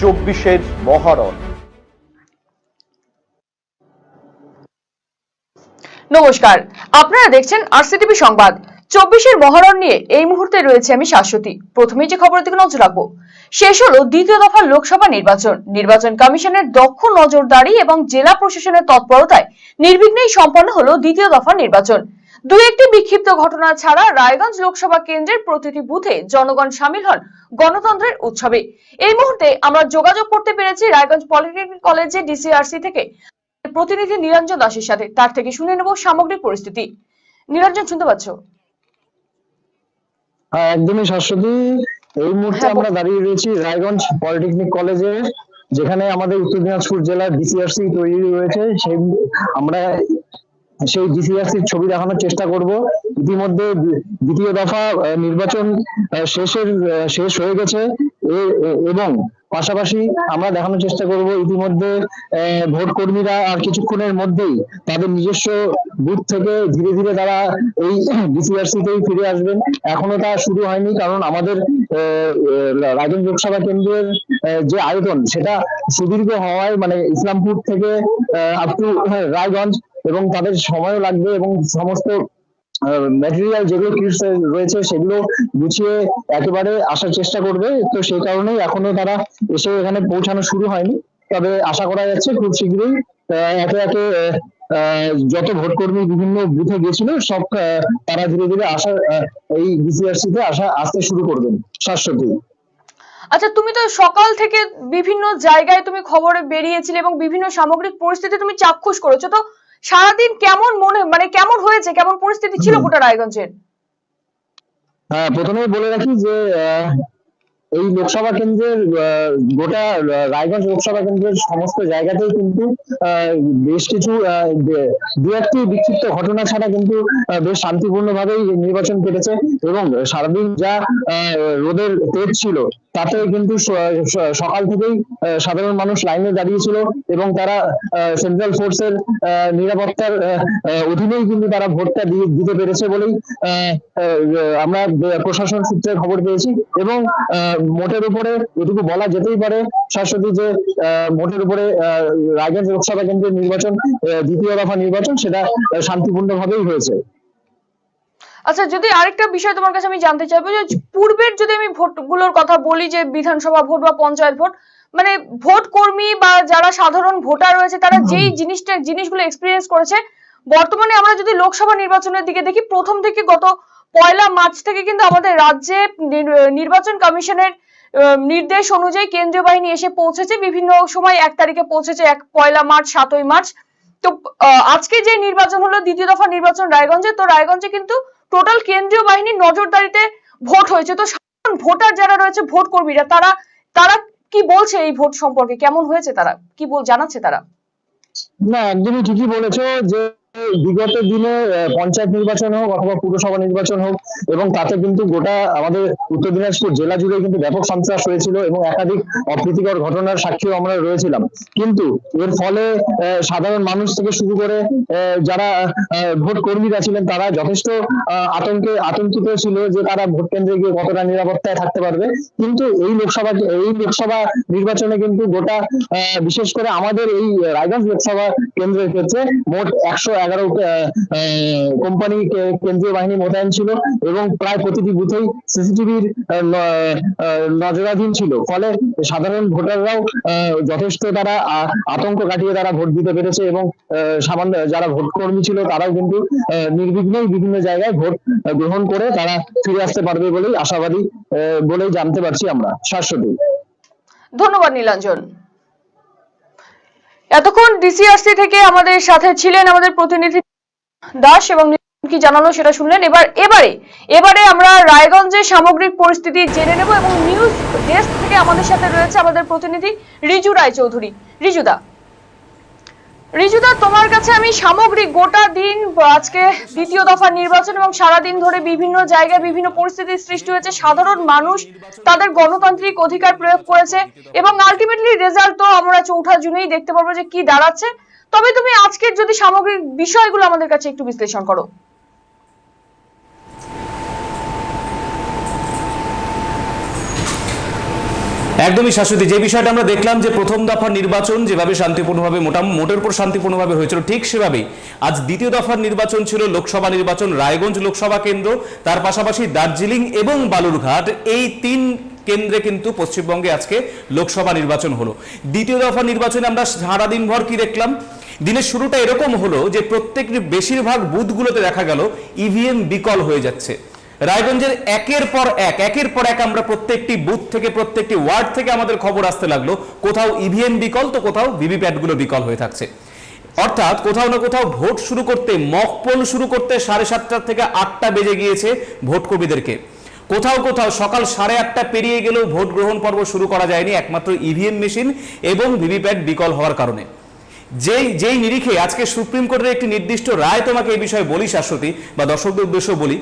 চব্বিশের মহারণ। নমস্কার, আপনারা দেখছেন আরসিটিভি সংবাদ। চব্বিশের মহারণ নিয়ে এই মুহূর্তে রয়েছে আমি শাশ্বতী। প্রথমেই যে খবরের দিকে নজর রাখব, শেষ হলো দ্বিতীয় দফার লোকসভা নির্বাচন। নির্বাচন কমিশনের দক্ষ নজরদারি এবং জেলা প্রশাসনের তৎপরতায় নির্বিঘ্নেই সম্পন্ন হলো দ্বিতীয় দফার নির্বাচন। দু একটি বিক্ষিপ্ত ঘটনা ছাড়া রায়গঞ্জ লোকসভা কেন্দ্রের প্রতিটি বুথে জনগণ সামিল হন গণতন্ত্রের উৎসবে। এই মুহূর্তে আমরা যোগাযোগ করতে পেরেছি রায়গঞ্জ পলিটেকনিক কলেজে ডিসিআরসি থেকে। প্রতিনিধি নিরঞ্জন দাসের সাথে তার থেকে শুনে নেব সামগ্রিক পরিস্থিতি। নিরঞ্জন শুনতে পাচ্ছ? হ্যাঁ একদমই শাশ্বতী। এই মুহূর্তে হ্যাঁ, আমরা দাঁড়িয়ে রয়েছি রায়গঞ্জ পলিটেকনিক কলেজে যেখানে আমাদের উত্তর দিনাজপুর জেলার ডিসিআরসি তৈরি রয়েছে সেই আমরা সেই ডিসিআরসির ছবি দেখানোর চেষ্টা করব। ইতিমধ্যে দ্বিতীয় দফা নির্বাচন শেষের শেষ হয়ে গেছে। এবং পাশাপাশি আমরা দেখানোর চেষ্টা করব ইতিমধ্যে ভোট কর্মীরা আর কিছুক্ষণের মধ্যেই তাদের নিজস্ব বুথ থেকে ধীরে ধীরে তারা এই ডিসিআরসি তেই ফিরে আসবেন। এখনও তা শুরু হয়নি কারণ আমাদের রায়গঞ্জ লোকসভা কেন্দ্রের যে আয়তন সেটা সুদীর্ঘ হওয়ায় মানে ইসলামপুর থেকে আপ টু রায়গঞ্জ এবং তাদের সময়ও লাগবে এবং সমস্ত ম্যাটেরিয়াল যেগুলো কিটস রয়েছে সেগুলো গুছিয়ে একেবারে আসার চেষ্টা করবে। তো সেই কারণেই এখনও তারা এসে এখানে পৌঁছানো শুরু হয়নি। তবে আশা করা যাচ্ছে খুব শীঘ্রই একে একে যত ভোট কর্মী বিভিন্ন বুথে গেছিল, সব তারা ধীরে ধীরে আসা এই বিসিআরসি তে আসা আসতে শুরু করবেন শাশ্বতী আচ্ছা তুমি তো সকাল থেকে বিভিন্ন জায়গায় তুমি খবরে বেরিয়েছিলে এবং বিভিন্ন সামগ্রিক পরিস্থিতি তুমি চাক্ষুষ করেছ। তো সারাদিন কেমন মনে মানে কেমন হয়েছে? কেমন পরিস্থিতি ছিল গোটা রায়গঞ্জের? হ্যাঁ প্রথমেই বলে রাখি যে এই লোকসভা কেন্দ্রের গোটা রায়গঞ্জ লোকসভা কেন্দ্রের সমস্ত জায়গাতেই কিন্তু আহ, বেশ কিছু দে- একটি বিক্ষিপ্ত ঘটনা ছাড়া কিন্তু বেশ শান্তিপূর্ণ ভাবেই নির্বাচন কেটেছে এবং সারাদিন যা আহ, রোদের তেজ ছিল তাতে কিন্তু সকাল থেকেই সাধারণ মানুষ লাইনে দাঁড়িয়েছিল এবং তারা সেন্ট্রাল ফোর্সের নিরাপত্তার অধীনেই কিন্তু তারা ভোটটা দিতে পেরেছে বলেই আমরা প্রশাসন সূত্রে খবর পেয়েছি এবং মোটের উপরে এটুকু বলা যেতেই পারে, শাশ্বতী যে মোটের উপরে রায়গঞ্জ লোকসভা কেন্দ্রের নির্বাচন দ্বিতীয় দফা নির্বাচন সেটা শান্তিপূর্ণ ভাবেই হয়েছে। আচ্ছা যদি আরেকটা বিষয় তোমার কাছে আমি জানতে চাইব যে পূর্বের যদি আমি ভোটগুলোর কথা বলি যে বিধানসভা ভোট বা পঞ্চায়েত ভোট মানে ভোট কর্মী বা যারা সাধারণ ভোটার রয়েছে তারা যেই জিনিসটা জিনিসগুলো এক্সপিরিয়েন্স করেছে বর্তমানে আমরা যদি লোকসভা নির্বাচনের দিকে দেখি প্রথম থেকে গত পয়লা মার্চ থেকে কিন্তু আমাদের রাজ্যে নির- নির্বাচন কমিশনের নির্দেশ অনুযায়ী কেন্দ্রীয় বাহিনী এসে পৌঁছেছে বিভিন্ন সময় এক তারিখে পৌঁছেছে এক পয়লা মার্চ সাতই মার্চ। তো আহ, আজকে যে নির্বাচন হলো দ্বিতীয় দফা নির্বাচন রায়গঞ্জে তো রায়গঞ্জে কিন্তু টোটাল কেন্দ্রীয় বাহিনীর নজরদারিতে ভোট হয়েছে। তো সাধারণ ভোটার যারা রয়েছে, ভোট কর্মীরা, তারা তারা কি বলছে এই ভোট সম্পর্কে? কেমন হয়েছে তারা? কি বল, জানাচ্ছে তারা? না, একদমই ঠিকই বলেছ যে বিগত দিনে পঞ্চায়েত নির্বাচন হোক অথবা পুরসভা নির্বাচন হোক, এবং তাতে কিন্তু গোটা আমাদের উত্তর দিনাজপুর জেলা জুড়ে কিন্তু ব্যাপক সন্ত্রাস হয়েছিল এবং একাধিক অপ্রীতিকর ঘটনার সাক্ষীও আমরা রয়েছিলাম। কিন্তু এর ফলে সাধারণ মানুষ থেকে শুরু করে যারা ভোট কর্মীরা ছিলেন, তারা যথেষ্ট আতঙ্কে, আতঙ্কিত ছিল যে তারা ভোট কেন্দ্রে গিয়ে কতটা নিরাপত্তায় থাকতে পারবে। কিন্তু এই লোকসভা এই লোকসভা নির্বাচনে কিন্তু গোটা বিশেষ করে আমাদের এই রায়গঞ্জ লোকসভা কেন্দ্রের ক্ষেত্রে মোট একশো এগারো কোম্পানি কেন্দ্রীয় বাহিনী মোতায়েন ছিল এবং প্রায় প্রতিটি বুথেই সিসিটিভির নজরাধীন ছিল। ফলে সাধারণ ভোটাররাও যথেষ্ট তারা আতঙ্ক কাটিয়ে তারা ভোট দিতে পেরেছে এবং সামান্য যারা ভোট কর্মী ছিল তারাও কিন্তু নির্বিঘ্নেই বিভিন্ন জায়গায় ভোট গ্রহণ করে তারা ফিরে আসতে পারবে বলেই আশাবাদী বলেই জানতে পারছি আমরা। শাশ্বতী। ধন্যবাদ নীলাঞ্জন। এতক্ষণ ডিসিআরসি থেকে আমাদের সাথে ছিলেন আমাদের প্রতিনিধি দাস এবং কি জানালো সেটা শুনলেন। এবার, এবারে এবারে আমরা রায়গঞ্জের সামগ্রিক পরিস্থিতি জেনে নেব এবং নিউজ ডেস্ক থেকে আমাদের সাথে রয়েছে আমাদের প্রতিনিধি রিজু রায়চৌধুরী। রিজুদা রিজুদা, তোমার কাছে আমি সামগ্রিক গোটা দিন, আজকে দ্বিতীয় দফা নির্বাচন এবং সারাদিন ধরে বিভিন্ন জায়গায় বিভিন্ন পরিস্থিতির সৃষ্টি হয়েছে। সাধারণ মানুষ তাদের গণতান্ত্রিক অধিকার প্রয়োগ করেছে এবং আলটিমেটলি রেজাল্ট তো আমরা চৌঠা জুনেই দেখতে পারব যে কি দাঁড়াচ্ছে। তবে তুমি আজকের যদি সামগ্রিক বিষয়গুলো আমাদের কাছে একটু বিশ্লেষণ করো। একদমই শাশ্বতী। যে বিষয়টা আমরা দেখলাম যে প্রথম দফার নির্বাচন যেভাবে শান্তিপূর্ণভাবে মোটা মোটের উপর শান্তিপূর্ণভাবে হয়েছিল, ঠিক সেভাবেই। আজ দ্বিতীয় দফার নির্বাচন ছিল লোকসভা নির্বাচন, রায়গঞ্জ লোকসভা কেন্দ্র, তার পাশাপাশি দার্জিলিং এবং বালুরঘাট। এই তিন কেন্দ্রে কিন্তু পশ্চিমবঙ্গে আজকে লোকসভা নির্বাচন হলো। দ্বিতীয় দফা নির্বাচনে আমরা সারাদিন ভর কি দেখলাম? দিনের শুরুটা এরকম হলো যে প্রত্যেকটি বেশিরভাগ বুথগুলোতে দেখা গেল ইভিএম বিকল হয়ে যাচ্ছে। রায়গঞ্জের একের পর এক, একের পর এক আমরা প্রত্যেকটি বুথ থেকে, প্রত্যেকটি ওয়ার্ড থেকে আমাদের খবর আসতে লাগল। কোথাও ইভিএম বিকল, তো কোথাও ভিভিপ্যাটগুলো বিকল হয়ে থাকছে। অর্থাৎ কোথাও না কোথাও ভোট শুরু করতে মক পোল শুরু করতে সাড়ে সাতটা থেকে আটটা বেজে গিয়েছে ভোট কর্মীদেরকে। কোথাও কোথাও সকাল সাড়ে আটটা পেরিয়ে গেলেও ভোট গ্রহণ পর্ব শুরু করা যায়নি, একমাত্র ইভিএম মেশিন এবং ভিভিপ্যাট বিকল হওয়ার কারণে। যেই যেই নিরিখে আজকে সুপ্রিম কোর্টের একটি নির্দিষ্ট রায় তোমাকে এই বিষয়ে বলি, শাশ্বতী, বা দর্শকদের উদ্দেশ্য বলি।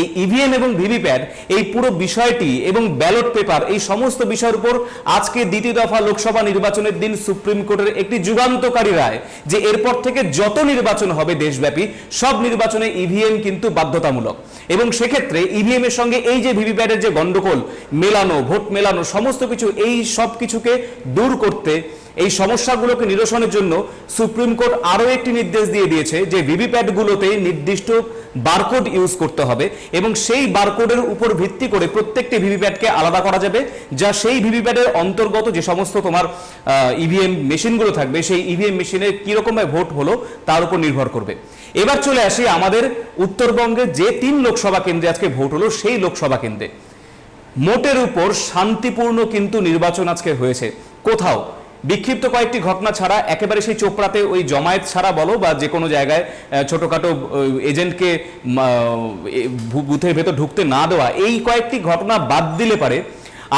এই ইভিএম এবং ভিভিপ্যাট এই পুরো বিষয়টি এবং ব্যালট পেপার এই সমস্ত বিষয়ের উপর আজকে দ্বিতীয় দফা লোকসভা নির্বাচনের দিন সুপ্রিম কোর্টের একটি যুগান্তকারী রায় যে এরপর থেকে যত নির্বাচন হবে দেশব্যাপী, সব নির্বাচনে ইভিএম কিন্তু বাধ্যতামূলক। এবং সেক্ষেত্রে ইভিএম এর সঙ্গে এই যে ভিভিপ্যাটের যে গন্ডগোল মেলানো, ভোট মেলানো, সমস্ত কিছু, এই সব কিছুকে দূর করতে এই সমস্যাগুলোকে নিরসনের জন্য সুপ্রিম কোর্ট আরও একটি নির্দেশ দিয়ে দিয়েছে যে ভিভিপ্যাটগুলোতে নির্দিষ্ট বারকোড ইউজ করতে হবে এবং সেই বারকোডের উপর ভিত্তি করে প্রত্যেকটি ভিভিপ্যাটকে আলাদা করা যাবে, যা সেই ভিভিপ্যাটের অন্তর্গত যে সমস্ত তোমার ইভিএম মেশিনগুলো থাকবে, সেই ইভিএম মেশিনের কীরকমভাবে ভোট হলো তার উপর নির্ভর করবে। এবার চলে আসি আমাদের উত্তরবঙ্গে যে তিন লোকসভা কেন্দ্রে আজকে ভোট হলো সেই লোকসভা কেন্দ্রে। মোটের উপর শান্তিপূর্ণ কিন্তু নির্বাচন আজকে হয়েছে। কোথাও বিক্ষিপ্ত কয়েকটি ঘটনা ছাড়া একেবারে সেই চোপড়াতে ওই জমায়েত ছাড়া বলো বা যে কোনো জায়গায় ছোটোখাটো এজেন্টকে বুথের ভেতর ঢুকতে না দেওয়া, এই কয়েকটি ঘটনা বাদ দিলে পারে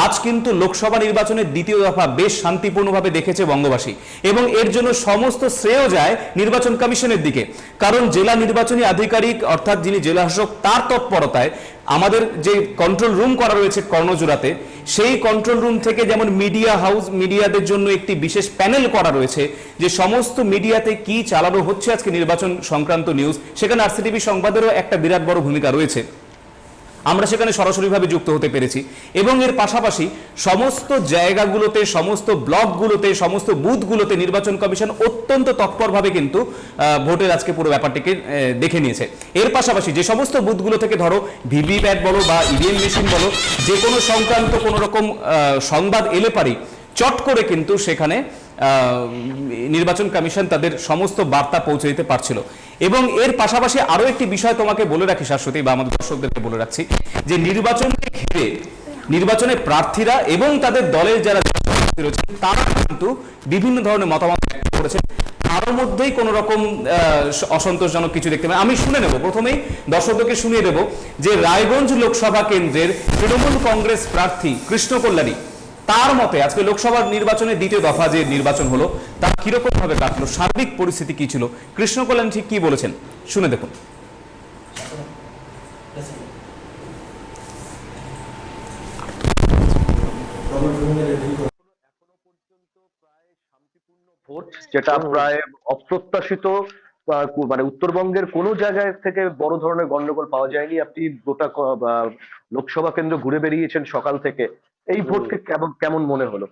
আজ কিন্তু লোকসভা নির্বাচনের দ্বিতীয় দফা বেশ শান্তিপূর্ণভাবে দেখেছে বঙ্গবাসী। এবং এর জন্য সমস্ত শ্রেয় যায় নির্বাচন কমিশনের দিকে। কারণ জেলা নির্বাচনী আধিকারিক, অর্থাৎ যিনি জেলা শাসক, তার তৎপরতায় আমাদের যে কন্ট্রোল রুম করা রয়েছে কর্ণজোড়াতে, সেই কন্ট্রোল রুম থেকে যেমন মিডিয়া হাউস মিডিয়াদের জন্য একটি বিশেষ প্যানেল করা রয়েছে, যে সমস্ত মিডিয়াতে কি চালানো হচ্ছে আজকে নির্বাচন সংক্রান্ত নিউজ সেখানে আর আরসিটিভি সংবাদেরও একটা বিরাট বড় ভূমিকা রয়েছে। আমরা সেখানে সরাসরিভাবে যুক্ত হতে পেরেছি। এবং এর পাশাপাশি সমস্ত জায়গাগুলোতে, সমস্ত ব্লকগুলোতে, সমস্ত বুথগুলোতে নির্বাচন কমিশন অত্যন্ত তৎপরভাবে কিন্তু ভোটের আজকে পুরো ব্যাপারটিকে দেখে নিয়েছে। এর পাশাপাশি যে সমস্ত বুথগুলো থেকে ধরো, ভিভিপ্যাট বলো বা ইভিএম মেশিন বলো, যে কোনো সংক্রান্ত কোনো রকম সংবাদ এলে পারি, চট করে কিন্তু সেখানে নির্বাচন কমিশন তাদের সমস্ত বার্তা পৌঁছে দিতে পারছিল। এবং এর পাশাপাশি আরও একটি বিষয় তোমাকে বলে রাখি, শাশ্বতী, বা আমাদের দর্শকদেরকে বলে রাখছি, যে নির্বাচনকে ঘিরে নির্বাচনে প্রার্থীরা এবং তাদের দলের যারা রয়েছেন তারা কিন্তু বিভিন্ন ধরনের মতামত ব্যক্ত করেছেন তার মধ্যেই কোন রকম অসন্তোষজনক কিছু দেখতে পাই আমি শুনে নেব। প্রথমেই দর্শকদেরকে শুনিয়ে দেব যে রায়গঞ্জ লোকসভা কেন্দ্রের তৃণমূল কংগ্রেস প্রার্থী কৃষ্ণ কল্যাণী তার মতে আজকে লোকসভা নির্বাচনের দ্বিতীয় দফা যে নির্বাচন হলো, তা কীরকম ভাবে কাটলো? সার্বিক পরিস্থিতি কি ছিল? কৃষ্ণ কল্যাণ ঠিক কি বলেছেন? শুনে দেখুন। যেটা প্রায় অপ্রত্যাশিত মানে উত্তরবঙ্গের কোনো জায়গায় থেকে বড় ধরনের গন্ডগোল পাওয়া যায়নি। আপনি গোটা লোকসভা কেন্দ্র ঘুরে বেরিয়েছেন সকাল থেকে। এই ভোটকে কেমন কেমন মনে হলো?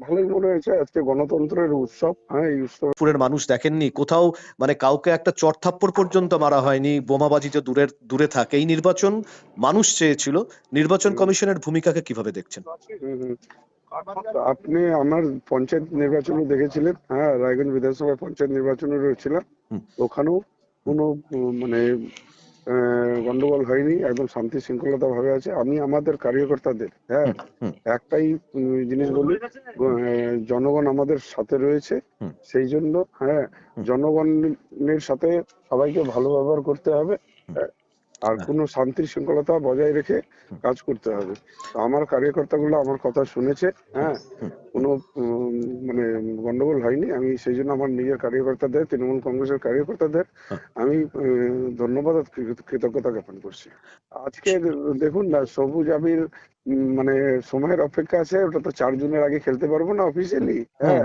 ভালোই মনে হয়েছে। আজকে গণতন্ত্রের উৎসব হ্যাঁ এই উৎসব পুরের মানুষ দেখেননি। কোথাও মানে কাউকে একটা চড়থাপ্পড় পর্যন্ত মারা হয়নি। বোমাবাজি তো দূরের দূরে থাকে। এই নির্বাচন মানুষ চেয়েছিল। নির্বাচন কমিশনের ভূমিকাকে কীভাবে দেখছেন? হুম, হুম। আপনি আমার পঞ্চায়েত নির্বাচনও দেখেছিলেন। হ্যাঁ রায়গঞ্জ বিধানসভায় পঞ্চায়েত নির্বাচনও রয়েছিলাম ওখানেও কোনো মানে গন্ডগোল হয়নি একদম শান্তি শৃঙ্খলতা ভাবে আছে। আমি আমাদের কার্যকর্তাদের হ্যাঁ একটাই জিনিস বলি জনগণ আমাদের সাথে রয়েছে সেই জন্য হ্যাঁ জনগণের সাথে সবাইকে ভালো ব্যবহার করতে হবে আর হ্যাঁ। কোনো শান্তি শৃঙ্খলতা বজায় রেখে কাজ করতে হবে আমার কার্যকর্তাগুলো আমার কথা শুনেছে হ্যাঁ। কোনো মানে গন্ডগোল হয়নি আমি সেই জন্য আমার নিজের কার্যকর্তাদের তৃণমূল কংগ্রেসের কার্যকর্তাদের হ্যাঁ। আমি ধন্যবাদ কৃতজ্ঞতা জ্ঞাপন করছি আজকে দেখুন না সবুজ আবির মানে সময়ের অপেক্ষা আছে ওটা তো চার জুনের আগে খেলতে পারব না অফিসিয়ালি হ্যাঁ।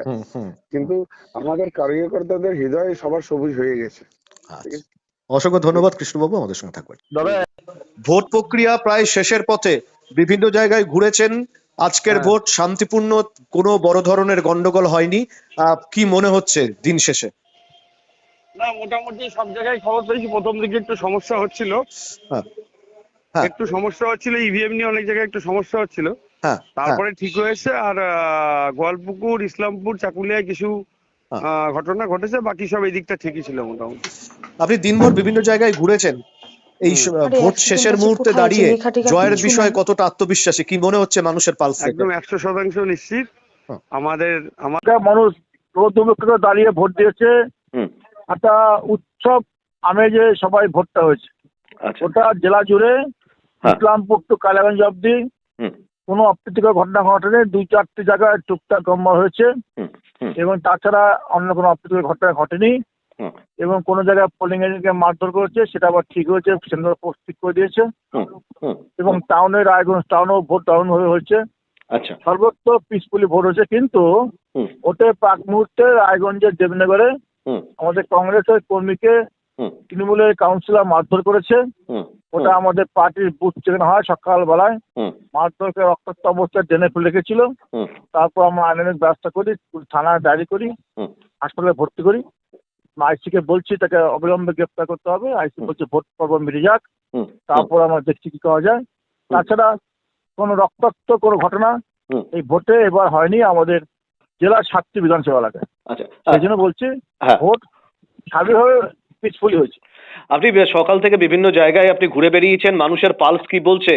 কিন্তু আমাদের কার্যকর্তাদের হৃদয়ে সবার সবুজ হয়ে গেছে আচ্ছা। অসংখ্য ধন্যবাদ কৃষ্ণবাবু আমাদের সঙ্গে থাকবেন। ভোট প্রক্রিয়া প্রায় শেষের পথে বিভিন্ন জায়গায় ঘুরেছেন। আজকের হ্যাঁ। ভোট শান্তিপূর্ণ কোনো বড় ধরনের গন্ডগোল হয়নি। কি মনে হচ্ছে দিন শেষে? না মোটামুটি সব জায়গায় খবর পেয়েছি। প্রথম দিকে একটু সমস্যা হচ্ছিল। হ্যাঁ। হ্যাঁ। একটু সমস্যা হচ্ছিল ইভিএম নিয়ে অনেক জায়গায় একটু সমস্যা হচ্ছিল। তারপরে ঠিক হয়েছে। আর আহ, গোয়ালপুকুর ইসলামপুর চাকুলিয়ায় কিছু ঘটনা ঘটেছে বাকি সব এই দিকটা ঠিকই ছিল মোটামুটি। আপনি দিনভর বিভিন্ন জায়গায় ঘুরেছেন। এই ভোট শেষের মুহূর্তে দাঁড়িয়ে জয়ের বিষয়ে কতটা আত্মবিশ্বাসী? কি মনে হচ্ছে মানুষের পালস একদম একশো শতাংশ নিশ্চিত। আমাদের আমাদের মানুষ রৌদ্রমুক্ত দাঁড়িয়ে ভোট দিয়েছে। একটা উৎসব আমেজে সবাই ভোটটা হয়েছে। আচ্ছা। ওটা জেলা জুড়ে হ্যাঁ। ইসলামপুর টু কালাগঞ্জ অব্দি কোনো অপ্রীতিকর ঘটনা ঘটেনি দুই চারটি জায়গায় টুকটাক গম্বা হয়েছে এবং তাছাড়া অন্য কোনো অপ্রীতিকর ঘটনা ঘটেনি। এবং কোনো জায়গায় পোলিং এজেন্টকে মারধর করেছে সেটা আবার ঠিক হয়েছে সেন্টার পোস্ট ঠিক করে দিয়েছে। এবং টাউনের রায়গঞ্জ টাউনেও ভোট ডাউন হয়ে হয়েছে। আচ্ছা। সর্বত্র পিসফুলি ভোট হয়েছে কিন্তু ওতে প্রাক মুহূর্তে রায়গঞ্জের দেবনগরে আমাদের কংগ্রেসের কর্মীকে তৃণমূলের কাউন্সিলর মারধর করেছে। ওটা আমাদের পার্টির বুথ যেখানে হয় সকালবেলায় মারধরকে রক্তাক্ত অবস্থায় ট্রেনে ফেলে রেখেছিল তারপর আমরা আইনের ব্যবস্থা করি থানায় ডায়েরি করি হাসপাতালে ভর্তি করি। আইসি কে বলছি তাকে অবিলম্বে গ্রেপ্তার করতে হবে। আইসি বলছে ভোট পর্ব মিটে যাক। তারপর আমরা দেখছি কি করা যায়। তাছাড়া কোনো রক্তাক্ত কোনো ঘটনা এই ভোটে এবার হয়নি আমাদের জেলার সাতটি বিধানসভা এলাকায়। আচ্ছা সেই জন্য বলছি হ্যাঁ। ভোট স্বাভাবিকভাবে পিসফুলি হয়েছে। আপনি সকাল থেকে বিভিন্ন জায়গায় আপনি ঘুরে বেরিয়েছেন মানুষের পালস কি বলছে?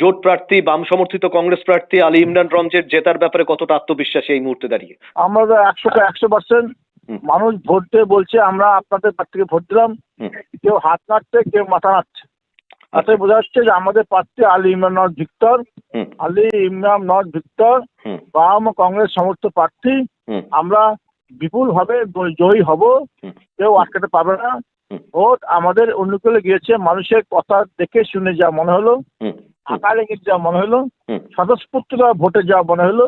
জোট প্রার্থী বাম সমর্থিত কংগ্রেস প্রার্থী আলী ইমরান রমজের জেতার ব্যাপারে কতটা আত্মবিশ্বাসী এই মুহূর্তে দাঁড়িয়ে? আমরা তো একশোটা একশো পার্সেন্ট। মানুষ ভোট দিয়ে বলছে আমরা আপনাদের প্রার্থীকে ভোট দিলাম। কেউ হাত নাড়ছে কেউ মাথা নাড়ছে। তাতে বোঝা যাচ্ছে যে আমাদের প্রার্থী আলী ইমরান নজ ভিক্টর আলী ইমরান নজ ভিক্টর বাম কংগ্রেস সমস্ত প্রার্থী আমরা বিপুল ভাবে জয়ী হব। কেউ আটকাতে পারবে না। ভোট আমাদের অনুকূলে গিয়েছে মানুষের কথা দেখে শুনে যা মনে হলো আকার ইঙ্গিত যা মনে হলো স্বতঃস্ফূর্ততা ভোটে যা মনে হলো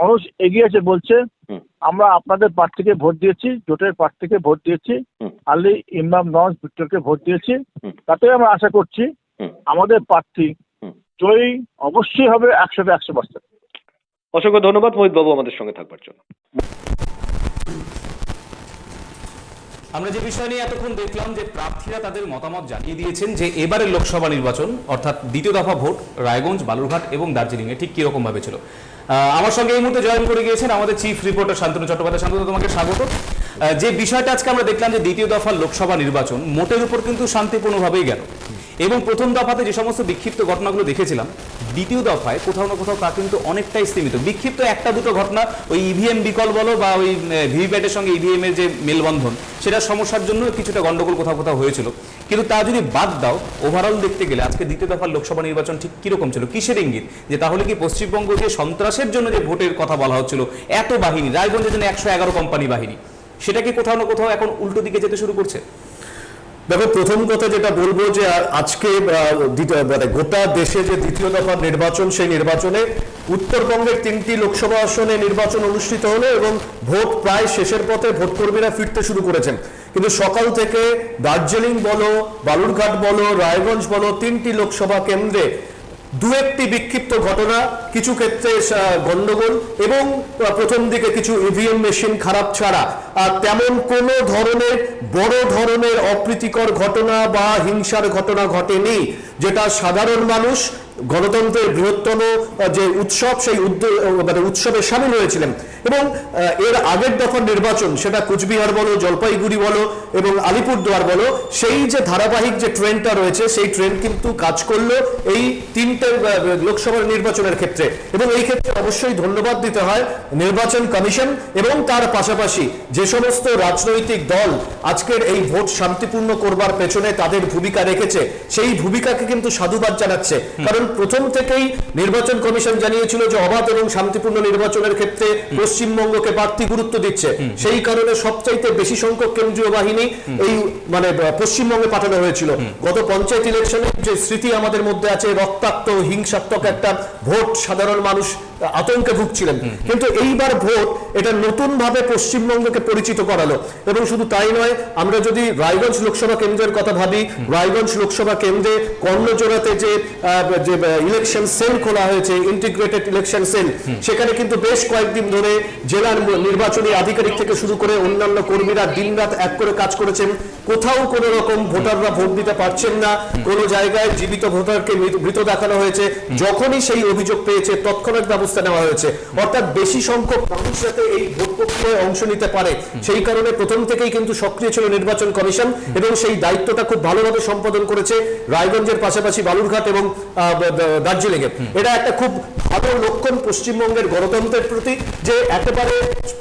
মানুষ এগিয়েছে বলছে আমরা আপনাদের প্রার্থীকে ভোট দিয়েছি জোটের প্রার্থীকে ভোট দিয়েছি আলী ইমরান নজ ভিক্টরকে ভোট দিয়েছি তাতে আমরা আশা করছি আমাদের প্রার্থী জয়ী অবশ্যই হবে একশোতে একশো পার্সেন্ট। অসংখ্য ধন্যবাদ মোহিত বাবু আমাদের সঙ্গে থাকবার জন্য। আমরা যে বিষয় নিয়ে এতক্ষণ দেখলাম যে প্রার্থীরা তাদের মতামত জানিয়ে দিয়েছেন যে এবারের লোকসভা নির্বাচন, অর্থাৎ দ্বিতীয় দফা ভোট, রায়গঞ্জ, বালুরঘাট এবং দার্জিলিংয়ে ঠিক কীরকমভাবে ছিল? আমার সঙ্গে এই মুহূর্তে জয়েন করে গিয়েছেন আমাদের চিফ রিপোর্টার শান্তনু চট্টোপাধ্যায়। শান্তনু, তোমাকে স্বাগত। যে বিষয়টা আজকে আমরা দেখলাম যে দ্বিতীয় দফার লোকসভা নির্বাচন, মোটের উপর কিন্তু শান্তিপূর্ণভাবেই গেল। এবং প্রথম দফাতে যে সমস্ত বিক্ষিপ্ত ঘটনাগুলো দেখেছিলাম, দ্বিতীয় দফায় কোথাও না কোথাও তা কিন্তু অনেকটাই সীমিত। বিক্ষিপ্ত একটা দুটো ঘটনা, ওই ইভিএম বিকল বলো বা ওই ভিভিপ্যাটের সঙ্গে ইভিএম এর যে মেলবন্ধন, সেটা সমস্যার জন্য কিছুটা গন্ডগোল কোথাও কোথাও হয়েছিল। কিন্তু তা যদি বাদ দাও ওভারঅল দেখতে গেলে আজকে দ্বিতীয় দফার লোকসভা নির্বাচন ঠিক কীরকম ছিল? কিসের ইঙ্গিত? যে তাহলে কি পশ্চিমবঙ্গ যে সন্ত্রাসের জন্য যে ভোটের কথা বলা হচ্ছিল, এত বাহিনী, রায়গঞ্জের জন্য একশো এগারো কোম্পানি বাহিনী, সেটা কি কোথাও না কোথাও এখন উল্টো দিকে যেতে শুরু করছে? দেখো, প্রথম কথা যেটা বলব যে আজকে মানে গোটা দেশে যে দ্বিতীয় দফার নির্বাচন, সেই নির্বাচনে উত্তরবঙ্গের তিনটি লোকসভা আসনে নির্বাচন অনুষ্ঠিত হলো এবং ভোট প্রায় শেষের পথে ভোটকর্মীরা ফিরতে শুরু করেছেন। কিন্তু সকাল থেকে দার্জিলিং বলো, বালুরঘাট বলো, রায়গঞ্জ বলো, তিনটি লোকসভা কেন্দ্রে দু একটি বিক্ষিপ্ত ঘটনা, কিছু ক্ষেত্রে গণ্ডগোল এবং প্রথম দিকে কিছু ইভিএম মেশিন খারাপ ছাড়া। তেমন কোনো ধরনের বড় ধরনের অপ্রীতিকর ঘটনা বা হিংসার ঘটনা ঘটেনি, যেটা সাধারণ মানুষ গণতন্ত্রের বৃহত্তম যে উৎসব সেই মানে উৎসবে সামিল হয়েছিলেন। এবং এর আগের দফার নির্বাচন সেটা কুচবিহার বলো জলপাইগুড়ি বলো এবং আলিপুরদুয়ার বলো সেই যে ধারাবাহিক যে ট্রেনটা রয়েছে সেই ট্রেন কিন্তু কাজ করল এই তিনটে আহ, লোকসভার নির্বাচনের ক্ষেত্রে। এবং এই ক্ষেত্রে অবশ্যই ধন্যবাদ দিতে হয় নির্বাচন কমিশন এবং তার পাশাপাশি যে সমস্ত রাজনৈতিক দল আজকের এই ভোট শান্তিপূর্ণ করবার পেছনে তাদের ভূমিকা রেখেছে সেই ভূমিকাকে কিন্তু সাধুবাদ জানাচ্ছে। কারণ প্রথম থেকেই নির্বাচন কমিশন জানিয়েছিল যে অবাধ এবং শান্তিপূর্ণ নির্বাচনের ক্ষেত্রে পশ্চিমবঙ্গকে বাড়তি গুরুত্ব দিচ্ছে। সেই কারণে সবচাইতে বেশি সংখ্যক কেন্দ্রীয় বাহিনী এই মানে পশ্চিমবঙ্গে পাঠানো হয়েছিল। গত পঞ্চায়েত ইলেকশনের যে স্মৃতি আমাদের মধ্যে আছে রক্তাক্ত হিংসাত্মক একটা ভোট সাধারণ মানুষ আতঙ্কে ভুগছিলেন। কিন্তু এইবার ভোট এটা নতুন ভাবে পশ্চিমবঙ্গকে পরিচিত করালো। এবং শুধু তাই নয় আমরা যদি রায়গঞ্জ লোকসভা কেন্দ্রের কথা ভাবি রায়গঞ্জ লোকসভা কেন্দ্রে কর্ণজোড়াতে যে ইলেকশন সেল খোলা হয়েছে ইন্টিগ্রেটেড ইলেকশন সেল সেখানে কিন্তু বেশ কয়েকদিন ধরে জেলার নির্বাচনী আধিকারিক থেকে শুরু করে অন্যান্য কর্মীরা দিনরাত এক করে কাজ করেছেন। কোথাও কোনো রকম ভোটাররা ভোট দিতে পারছেন না। কোনো জায়গায় জীবিত ভোটারকে মৃত দেখানো হয়েছে। যখনই সেই অভিযোগ পেয়েছে তৎক্ষণাৎ ব্যবস্থা নেওয়া হয়েছে। অর্থাৎ বেশি সংখ্যক মানুষ যাতে এই ভোট প্রক্রিয়ায় অংশ নিতে পারে, সেই কারণে প্রথম থেকেই কিন্তু সক্রিয় ছিল নির্বাচন কমিশন এবং সেই দায়িত্বটা খুব ভালোভাবে সম্পাদন করেছে রায়গঞ্জের পাশাপাশি বালুরঘাট এবং দার্জিলিং এ এটা একটা খুব ভালো লক্ষণ পশ্চিমবঙ্গের গণতন্ত্রের প্রতি যে একেবারে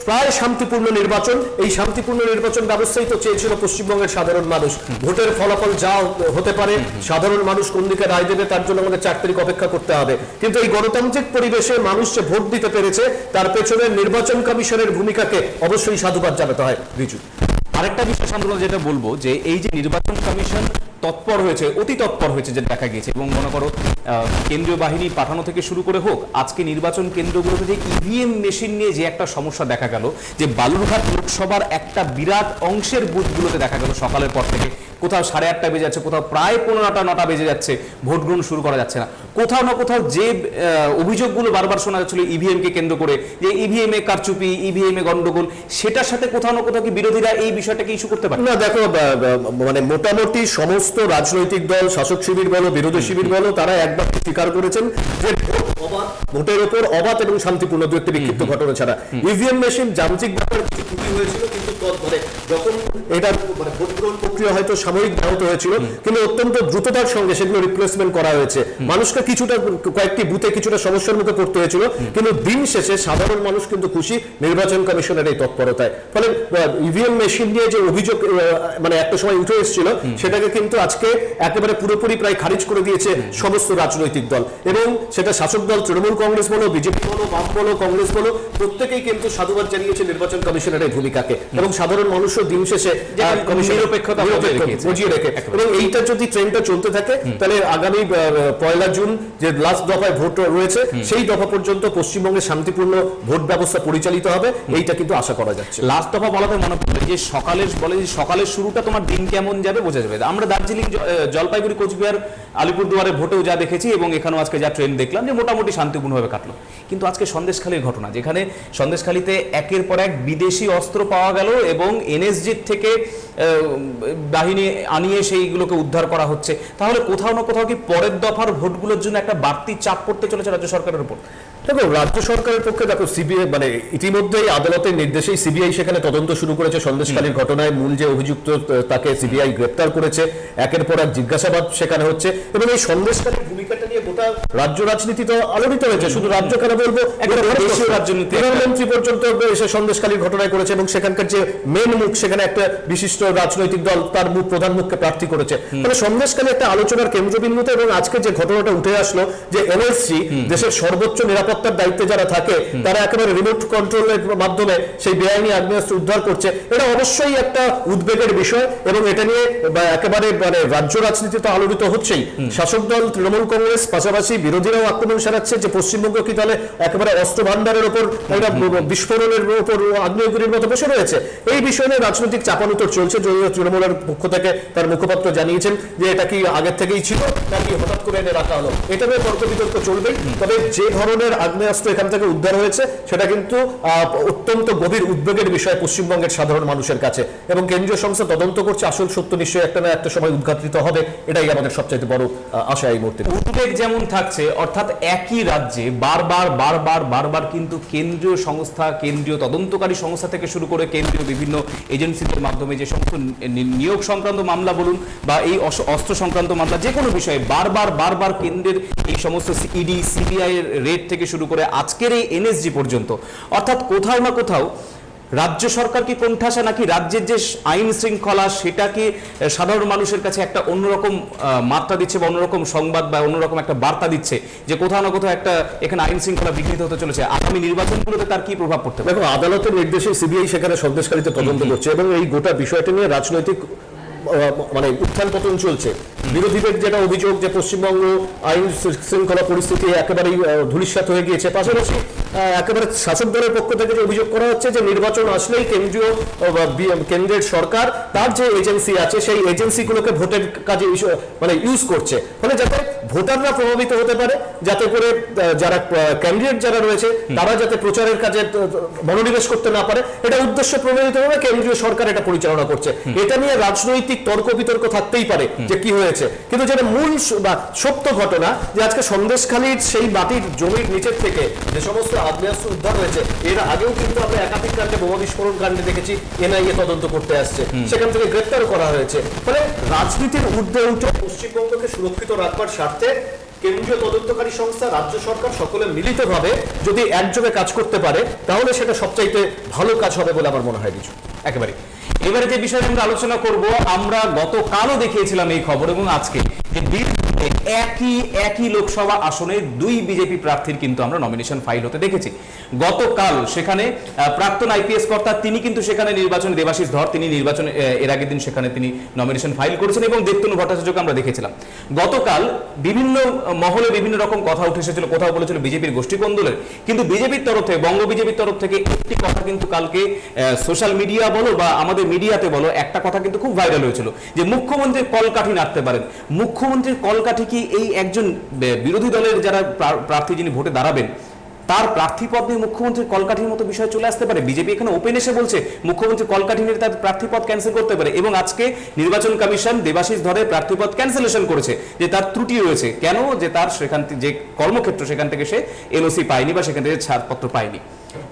প্রায় শান্তিপূর্ণ নির্বাচন, এই শান্তিপূর্ণ নির্বাচন ব্যবস্থাই তো চেয়েছিল পশ্চিমবঙ্গের সাধারণ মানুষ। ভোটের ফলাফল যা হতে পারে, সাধারণ মানুষ কোন দিকে রায় দেবে, তার জন্য আমাদের চার তারিখ অপেক্ষা করতে হবে। কিন্তু এই গণতান্ত্রিক পরিবেশে মানুষ যে ভোট দিতে পেরেছে, তার পেছনে নির্বাচন কমিশনের ভূমিকাকে অবশ্যই সাধুবাদ জানাতে হয়। রিজু। আরেকটা বিষয় শান্তনু যেটা বলব, যে এই যে নির্বাচন কমিশন তৎপর হয়েছে, অতি তৎপর হয়েছে যে দেখা গিয়েছে। এবং মনে করো কেন্দ্রীয় বাহিনী পাঠানো থেকে শুরু করে হোক, আজকে নির্বাচন কেন্দ্রগুলোতে যে ইভিএম মেশিন নিয়ে যে একটা সমস্যা দেখা গেল, যে বালুরঘাট লোকসভার একটা বিরাট অংশের বুথগুলোতে দেখা গেল সকালের পর থেকে কোথাও সাড়ে আটটা বেজে যাচ্ছে কোথাও প্রায় পনেরোটা নটা বেজে যাচ্ছে ভোট গ্রহণ শুরু করা যাচ্ছে না। কোথাও না কোথাও যে অভিযোগগুলো বারবার শোনা যাচ্ছিল ইভিএম কে কেন্দ্র করে যে ইভিএম এ কারচুপি ইভিএম এ গন্ডগোল সেটার সাথে কোথাও না কোথাও কি বিরোধীরা এই বিষয়টাকে ইস্যু করতে পারে? না দেখো মানে মোটামুটি সমস্ত রাজনৈতিক দল শাসক শিবির বলো বিরোধী শিবির বলো তারা একবার স্বীকার করেছেন যে ভোটের ওপর অবাধ এবং শান্তিপূর্ণ দু একটি বিক্ষিপ্ত ঘটনা ছাড়া। ইভিএম মেশিন যান্ত্রিক ব্যাপারে কিছু ত্রুটি হয়েছিল কিন্তু তৎ- মানে যখন এটা মানে ভোট গ্রহণ প্রক্রিয়া হয়তো সাময়িক ব্যাহত হয়েছিল কিন্তু অত্যন্ত দ্রুততার সঙ্গে সেগুলো রিপ্লেসমেন্ট করা হয়েছে। মানুষকে কিছুটা কয়েকটি বুথে কিছুটা সমস্যার মুখে পড়তে হয়েছিল কিন্তু দিন শেষে সাধারণ মানুষ কিন্তু খুশি নির্বাচন কমিশনের এই তৎপরতায়। ফলে ইভিএম মেশিন নিয়ে যে অভিযোগ মানে একটা সময় উঠে এসেছিল সেটাকে কিন্তু আজকে একেবারে পুরোপুরি প্রায় খারিজ করে দিয়েছে সমস্ত রাজনৈতিক দল। এবং সেটা শাসক দল তৃণমূল কংগ্রেস বলো বিজেপি বলো বাম বলো কংগ্রেস বলো প্রত্যেকেই কিন্তু সাধুবাদ জানিয়েছে নির্বাচন কমিশনের এই ভূমিকাকে। এবং সাধারণ মানুষও দিন শেষে নিরপেক্ষতা বজিয়ে রেখে। এবং এইটা যদি ট্রেনটা চলতে থাকে তাহলে আগামী পয়লা জুন যে লাস্ট দফায় ভোট রয়েছে সেই দফা পর্যন্ত পশ্চিমবঙ্গে শান্তিপূর্ণ ভোট ব্যবস্থা পরিচালিত হবে। এইটা কিন্তু আশা করা যাচ্ছে। লাস্ট দফা বলাতে মনে পড়ল যে সকালের বলে যে সকালের শুরুটা তোমার দিন কেমন যাবে বোঝা যাবে আমরা দার্জিলিং জলপাইগুড়ি কোচবিহার আলিপুরদুয়ারে ভোটেও যা দেখেছি এবং এখানেও আজকে যা ট্রেন দেখলাম যে মোটামুটি শান্তিপূর্ণভাবে কাটলো। কিন্তু আজকে সন্দেশখালীর ঘটনা যেখানে সন্দেশখালীতে একের পর এক বিদেশি অস্ত্র পাওয়া গেল এবং এনএসজির থেকে বাহিনী আনিয়ে সেইগুলোকে উদ্ধার করা হচ্ছে। তাহলে কোথাও না কোথাও কি পরের দফার ভোটগুলোর জন্য একটা বাড়তি চাপ পড়তে চলেছে রাজ্য সরকারের উপর? দেখো রাজ্য সরকারের পক্ষে দেখো সিবিআই মানে ইতিমধ্যেই আদালতের নির্দেশেই সিবিআই সেখানে তদন্ত শুরু করেছে সন্দেশকালীর ঘটনায়। মূল যে অভিযুক্ত তাকে সিবিআই গ্রেপ্তার করেছে। একের পর এক জিজ্ঞাসাবাদ সেখানে হচ্ছে। এবং এই সন্দেশকালীর ভূমিকাটা নিয়ে গোটা রাজ্য রাজনীতি তো আলোড়িত হয়েছে শুধু রাজ্য কেন বলব। রাজনীতি প্রধানমন্ত্রী পর্যন্ত এসে সন্দেশকালীর ঘটনায় করেছে এবং সেখানকার যে মেন মুখ সেখানে একটা বিশিষ্ট রাজনৈতিক দল তার মুখ প্রধান মুখকে প্রার্থী করেছে। ফলে সন্দেশকালী একটা আলোচনার কেন্দ্রবিন্দুতে এবং আজকে যে ঘটনাটা উঠে আসলো যে এনএসসি দেশের সর্বোচ্চ নিরাপত্তার দায়িত্বে যারা থাকে তারা একেবারে রিমোট কন্ট্রোলের মাধ্যমে সেই বেআইনি আগ্নেয়াস্ত্র উদ্ধার করছে। এটা অবশ্যই একটা উদ্বেগের বিষয় এবং এটা নিয়ে একেবারে মানে রাজ্য রাজনীতি তো আলোড়িত হচ্ছেই। শাসক দল তৃণমূল কংগ্রেস পাশাপাশি বিরোধীরাও আক্রমণ সারাচ্ছে যে পশ্চিমবঙ্গ কি তাহলে একেবারে অস্ত্র ভান্ডারের ওপর একটা বিস্ফোরণের উপর আগ্নেয়গিরির মতো বসে রয়েছে। এই বিষয় নিয়ে রাজনৈতিক চাপানুতর চলছে। যদিও তৃণমূলের পক্ষ থেকে তার মুখপাত্র জানিয়েছেন যে এটা কি আগের থেকেই ছিল নাকি হঠাৎ করে এনে রাখা হলো। এটা নিয়ে তর্ক বিতর্ক চলবেই। তবে যে ধরনের আগ্নেয়াস্ত্র এখান থেকে উদ্ধার হয়েছে। সেটা কিন্তু অত্যন্ত গভীর উদ্বেগের বিষয় পশ্চিমবঙ্গের সাধারণ মানুষের কাছে। এবং কেন্দ্রীয় সংস্থা তদন্ত করছে, আসল সত্য নিশ্চয়ই একটা না, একটা সময় উদ্ঘাটিত হবে। এটাই আমাদের সবচাইতে বড় আশা এই মুহূর্তে। উদ্বেগ যেমন থাকছে, অর্থাৎ একই রাজ্যে বারবার বারবার বারবার কিন্তু কেন্দ্রীয় সংস্থা, কেন্দ্রীয় তদন্তকারী সংস্থা থেকে শুরু করে কেন্দ্রীয় বিভিন্ন এজেন্সিদের মাধ্যমে যে সমস্ত নিয়োগ সংক্রান্ত মামলা বলুন বা এই অস- অস্ত্র সংক্রান্ত মামলা যে কোনো বিষয়ে বারবার বারবার কেন্দ্রের এই সমস্ত ইডি সিবিআই এর রেট থেকে শুরু করে আজকের এই এনএসজি পর্যন্ত। অর্থাৎ কোথাও না কোথাও রাজ্য সরকার কি কোণঠাসা নাকি রাজ্যের যে আইন শৃঙ্খলা সেটা কি সাধারণ মানুষের কাছে একটা অন্যরকম মাত্রা দিচ্ছে বা অন্যরকম সংবাদ বা অন্যরকম একটা বার্তা দিচ্ছে যে কোথাও না কোথাও একটা এখানে আইন শৃঙ্খলা বিঘ্নিত হতে চলেছে। আগামী নির্বাচনগুলোতে তার কি প্রভাব পড়তে দেখো আদালতের নির্দেশে সিবিআই সেখানে সন্দেশকারীতে তদন্ত করছে এবং এই গোটা বিষয়টা নিয়ে রাজনৈতিক মানে উত্থান পতন চলছে। বিরোধীদের যেটা অভিযোগ যে পশ্চিমবঙ্গ আইন শৃঙ্খলা পরিস্থিতি একেবারেই ধূলিসাত হয়ে গিয়েছে। পাশাপাশি একেবারে শাসক দলের পক্ষ থেকে যে অভিযোগ করা হচ্ছে যে নির্বাচন আসলেই কেন্দ্রীয় কেন্দ্রের সরকার, তার যে এজেন্সি আছে, সেই এজেন্সিগুলোকে ভোটের কাজে মানে ইউজ করছে। ফলে যাতে ভোটাররা প্রভাবিত হতে পারে যাতে করে যারা ক্যান্ডিডেট যারা রয়েছে তারা যাতে প্রচারের কাজে মনোনিবেশ করতে না পারে। এটা উদ্দেশ্য প্রণোদিত ভাবে কেন্দ্রীয় সরকার এটা পরিচালনা করছে। এটা নিয়ে রাজনৈতিক তর্ক বিতর্ক থাকতেই পারে যে কি হয়েছে। কিন্তু যেটা মূল বা সত্য ঘটনা যে আজকে সন্দেশখালীর সেই মাটির জমির নিচের থেকে যে সমস্ত আগ্নেয়াস্ত্র উদ্ধার হয়েছে এর আগেও কিন্তু আমরা একাধিক কাণ্ডে বোমা বিস্ফোরণ কাণ্ডে দেখেছি এনআইএ তদন্ত করতে আসছে। সেখান থেকে গ্রেপ্তার করা হয়েছে। ফলে রাজনীতির ঊর্ধ্বে উঠে পশ্চিমবঙ্গকে সুরক্ষিত রাখবার স্বার্থে কেন্দ্রীয় তদন্তকারী সংস্থা, রাজ্য সরকার সকলে মিলিতভাবে যদি একযোগে কাজ করতে পারে, তাহলে সেটা সবচাইতে ভালো কাজ হবে বলে আমার মনে হয় কিছু। একেবারে এবারে যে বিষয়ে আমরা আলোচনা করব, আমরা গতকালও দেখিয়েছিলাম এই খবর এবং আজকে যে বীরভূমে একই একই লোকসভা আসনে দুই বিজেপি প্রার্থীর কিন্তু আমরা নমিনেশন ফাইল হতে দেখেছি। গতকাল সেখানে প্রাক্তন আইপিএস কর্তা তিনি কিন্তু সেখানে নির্বাচনে, দেবাশিস ধর তিনি নির্বাচনে এর আগের দিন সেখানে তিনি নমিনেশন ফাইল করেছেন এবং দেবতনু ভট্টাচার্যকে আমরা দেখেছিলাম। গতকাল বিভিন্ন মহলে বিভিন্ন রকম কথা উঠে এসেছিল, কোথাও বলেছিল বিজেপির গোষ্ঠী কন্দলের কিন্তু বিজেপির তরফ থেকে, বঙ্গ বিজেপির তরফ থেকে একটি কথা কিন্তু কালকে সোশ্যাল মিডিয়া বলো বা আমাদের মিডিয়াতে বলো, একটা কথা কিন্তু খুব ভাইরাল হয়েছিল যে মুখ্যমন্ত্রীর কলকাঠি নাড়তে পারেন। মুখ্যমন্ত্রীর কলকাঠি কি এই একজন বিরোধী দলের যারা প্রার্থী যিনি ভোটে দাঁড়াবেন, তার প্রার্থী পদ নিয়ে মুখ্যমন্ত্রীর কলকাঠির মতো বিষয় চলে আসতে পারে। বিজেপি এখানে ওপেন এসে বলছে, মুখ্যমন্ত্রী কলকাঠি নিয়ে তার প্রার্থী পদ ক্যান্সেল করতে পারে এবং আজকে নির্বাচন কমিশন দেবাশিস ধরে প্রার্থী পদ ক্যান্সেলেশন করেছে, যে তার ত্রুটি রয়েছে। কেন? যে তার সেখান যে কর্মক্ষেত্র সেখান থেকে সে এনওসি পায়নি বা সেখান থেকে ছাড়পত্র পায়নি।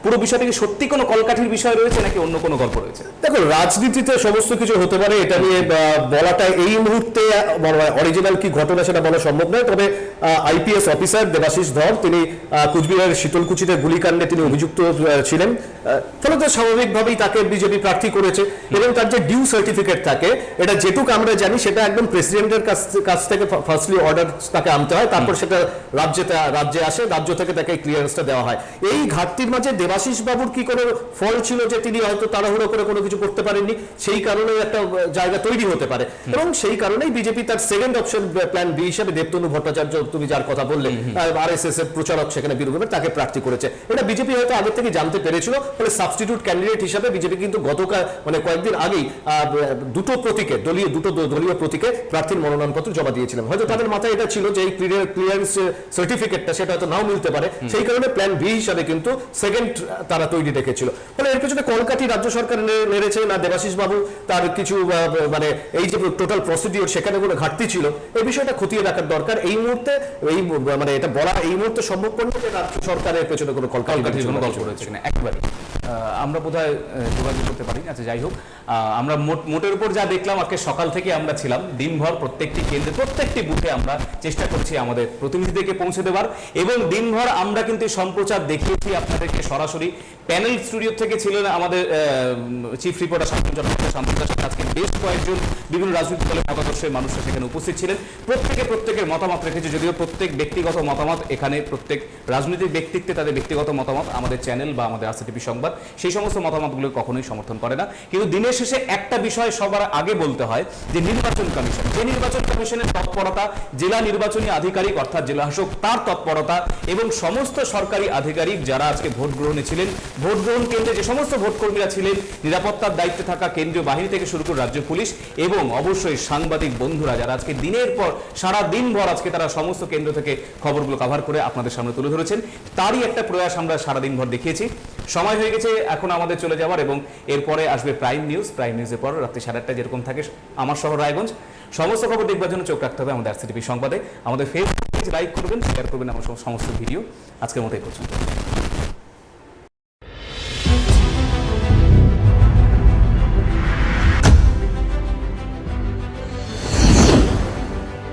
পুরো বিষয়টা কি সত্যি কোনো কলকাঠির বিষয় রয়েছে নাকি অন্য কোনো গল্প রয়েছে? দেখো রাজনীতিতে সমস্ত কিছু হতে পারে এটা নিয়ে বলাটা এই মুহূর্তে অরিজিনাল কি ঘটনা সেটা বলা সম্ভব নয় তবে আইপিএস অফিসার দেবাশিস ধর তিনি কুচবিহারের শীতলকুচিতে গুলিকাণ্ডে তিনি অভিযুক্ত ছিলেন। আহ, ফলত স্বাভাবিকভাবেই তাকে বিজেপি প্রার্থী করেছে এবং তার যে ডিউ সার্টিফিকেট থাকে এটা যেটুক আমরা জানি সেটা একদম প্রেসিডেন্টের কাছ কাছ থেকে ফার্স্টলি অর্ডার তাকে আনতে হয় তারপর সেটা রাজ্যে রাজ্যে আসে রাজ্য থেকে তাকে ক্লিয়ারেন্সটা দেওয়া হয়। এই ঘাটতির মাঝে দেবাশিস বাবুর কি কোনো ফল ছিল যে তিনি হয়তো তাড়াহুড়ো করে কোনো কিছু করতে পারেননি? সেই কারণে একটা জায়গা তৈরি হতে পারে। এবং সেই কারণেই বিজেপি তার সেকেন্ড অপশন প্ল্যান বি হিসেবে দেবতনু ভট্টাচার্য তুমি যার কথা বললে আর এস এস এর প্রচারক সেখানে বীরভূমের তাকে প্রার্থী করেছে। এটা বিজেপি হয়তো আগে থেকে জানতে পেরেছিল ফলে সাবস্টিটিউট ক্যান্ডিডেট হিসাবে বিজেপি কিন্তু গতকাল মানে কয়েকদিন আগেই দুটো প্রতীকে দলীয় দুটো দলীয় প্রতীকে প্রার্থীর মনোনয়নপত্র জমা দিয়েছিলেন। হয়তো তাদের মাথায় এটা ছিল যে এই ক্লিয়ারেন্স সার্টিফিকেটটা সেটা হয়তো নাও মিলতে পারে। সেই কারণে প্ল্যান বি হিসাবে কিন্তু সেকেন্ড তারা তৈরি রেখেছিল। ফলে এর পেছনে কলকাতি রাজ্য সরকার নেড়েছে না দেবাশিস বাবু তার কিছু মানে এই যে টোটাল প্রসিডিওর সেখানে কোনো ঘাটতি ছিল এই বিষয়টা খতিয়ে রাখার দরকার। এই মুহূর্তে এই মানে এটা বলা এই মুহূর্তে সম্ভব নয় যে রাজ্য সরকারের পেছনে কোনো কলকাতি কলকাঠির কোনো গল্প রয়েছে কিনা একেবারে। আমরা বোধহয় যোগাযোগ করতে পারি আচ্ছা যাই হোক। আহ, আমরা মোট- মোটের উপর যা দেখলাম আজকে সকাল থেকে আমরা ছিলাম দিনভর প্রত্যেকটি কেন্দ্রে প্রত্যেকটি বুথে আমরা চেষ্টা করছি আমাদের প্রতিনিধিদেরকে পৌঁছে দেওয়ার এবং দিনভর আমরা কিন্তু সম্প্রচার দেখিয়েছি আপনাদেরকে সরাসরি প্যানেল স্টুডিও থেকে ছিলেন আমাদের চিফ রিপোর্টার শান্তন আজকে বেশ কয়েকজন বিভিন্ন রাজনৈতিক দলের মতাদর্শের মানুষরা সেখানে উপস্থিত ছিলেন। প্রত্যেকে প্রত্যেকের মতামত রেখেছে, যদিও প্রত্যেক ব্যক্তিগত মতামত এখানে প্রত্যেক রাজনৈতিক ব্যক্তিত্বে তাদের ব্যক্তিগত মতামত আমাদের চ্যানেল বা আমাদের আরসিটিভি সংবাদ সেই সমস্ত মতামতগুলো কখনোই সমর্থন করে না। কিন্তু দিনের শেষে একটা বিষয় সবার আগে বলতে হয়, যে নির্বাচন কমিশন। যে নির্বাচন কমিশনের তৎপরতা জেলা নির্বাচনী আধিকারিক অর্থাৎ জেলা শাসক তার তৎপরতা এবং সমস্ত সরকারি আধিকারিক যারা আজকে ভোট গ্রহণে ছিলেন। ভোট গ্রহণ কেন্দ্রে যে সমস্ত ভোট কর্মীরা ছিলেন, নিরাপত্তার দায়িত্বে থাকা কেন্দ্রীয় বাহিনী থেকে শুরু করে রাজ্য পুলিশ এবং অবশ্যই সাংবাদিক বন্ধুরা যারা আজকে দিনের পর সারা দিন ভর আজকে তারা সমস্ত কেন্দ্র থেকে খবরগুলো কভার করে আপনাদের সামনে তুলে ধরেছেন, তারই একটা প্রয়াস আমরা সারা দিন ভর দেখিয়েছি। সময় হয়ে গেছে, এখন আমাদের চলে যাওয়ার এবং এরপরে আসবে প্রাইম নিউজ প্রাইম নিউজের পর রাত্রি সাড়ে আটটা যেরকম থাকে, আমার শহর রায়গঞ্জ। সমস্ত খবর দেখবার জন্য চোখ রাখতে হবে আমাদের আরসিটিভি সংবাদে। আমাদের ফেসবুক পেজ লাইক করবেন শেয়ার করবেন, আমার সমস্ত ভিডিও। আজকের মতো এই পর্যন্ত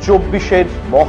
চব্বিশের